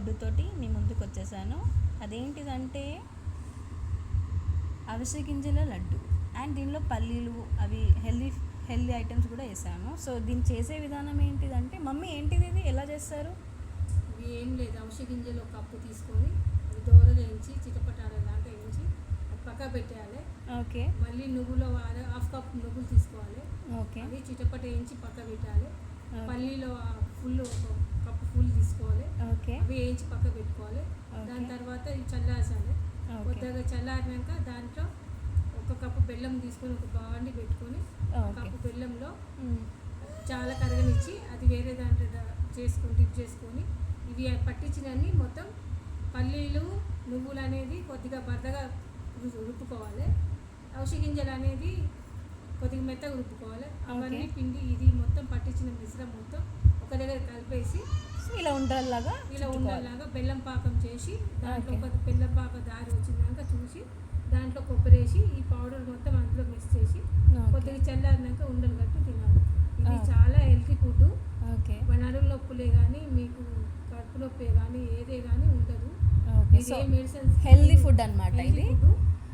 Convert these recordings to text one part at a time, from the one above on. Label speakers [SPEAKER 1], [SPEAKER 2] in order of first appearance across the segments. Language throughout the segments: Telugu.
[SPEAKER 1] లడ్డుతోటి మీ ముందుకు వచ్చేసాను. అదేంటిదంటే అవిసె గింజల లడ్డు. అండ్ దీనిలో పల్లీలు అవి హెల్దీ హెల్దీ ఐటమ్స్ కూడా వేసాను. సో దీన్ని చేసే విధానం ఏంటిదంటే మమ్మీ ఏంటిది ఇది? ఎలా చేస్తారు?
[SPEAKER 2] ఇవి ఏం లేదు. అవిసె గింజలు ఒక కప్పు తీసుకొని అవి దోరగా వేయించి చిటపటాల దాకా వేయించి అది పక్క పెట్టేయాలి.
[SPEAKER 1] ఓకే.
[SPEAKER 2] మళ్ళీ నువ్వుల హాఫ్ కప్ నువ్వులు తీసుకోవాలి.
[SPEAKER 1] ఓకే.
[SPEAKER 2] అవి చిటపట వేయించి పక్క పెట్టాలి. పల్లీలో ఫుల్ ఫుల్ తీసుకోవాలి.
[SPEAKER 1] ఓకే.
[SPEAKER 2] అవి వేయించి పక్క పెట్టుకోవాలి. దాని తర్వాత ఇది చల్లార్చాలి కొద్దిగా చల్లారినాక దాంట్లో ఒక కప్పు బెల్లం తీసుకొని ఒక బాండి పెట్టుకొని కప్పు బెల్లంలో. చాలా కరగనిచ్చి అది వేరే దాంట్లో చేసుకొని డిప్ చేసుకొని ఇవి పట్టించినన్ని మొత్తం పల్లీలు నువ్వులు అనేది కొద్దిగా బద్దగా రుబ్బుకోవాలి. ఔషధ గింజలు అనేది కొద్దిగా మెత్తగా రుబ్బుకోవాలి. అవన్నీ. పిండి ఇది మొత్తం పట్టించిన మిశ్రమం మొత్తం ఒక దగ్గర కలిపేసి
[SPEAKER 1] ఇలా ఉండలాగా
[SPEAKER 2] ఇలా ఉండలాగా బెల్లం పాకం చేసి దాంట్లో. ఒక బెల్లం పాక దారి వచ్చినాక చూసి దాంట్లో కొబ్బరి వేసి ఈ పౌడర్ మొత్తం అందులో మిక్స్ చేసి కొద్దిగా చల్లారినాక ఉండలు కట్టు తినాలి. ఇది. చాలా హెల్తీ ఫుడ్
[SPEAKER 1] ఓకే.
[SPEAKER 2] నడుము నొప్పులే కానీ మీకు కడుపు నొప్పి కానీ ఏదే కానీ ఉండదు.
[SPEAKER 1] సో హెల్దీ ఫుడ్ అన్నమాట ఇది.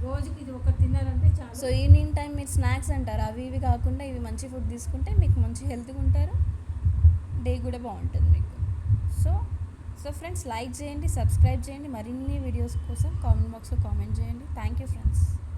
[SPEAKER 2] రోజుకి ఇది ఒకటి తిన్నారంటే
[SPEAKER 1] సో
[SPEAKER 2] చాలా
[SPEAKER 1] ఈవినింగ్ టైం మీరు స్నాక్స్ అంటారు. అవి ఇవి కాకుండా ఇవి మంచి ఫుడ్ తీసుకుంటే మీకు మంచి హెల్త్గా ఉంటారు. డే కూడా బాగుంటుంది మీకు. సో సో ఫ్రెండ్స్ లైక్ చేయండి సబ్స్క్రైబ్ చేయండి. మరిన్ని వీడియోస్ కోసం కామెంట్ బాక్స్లో కామెంట్ చేయండి. Thank you friends.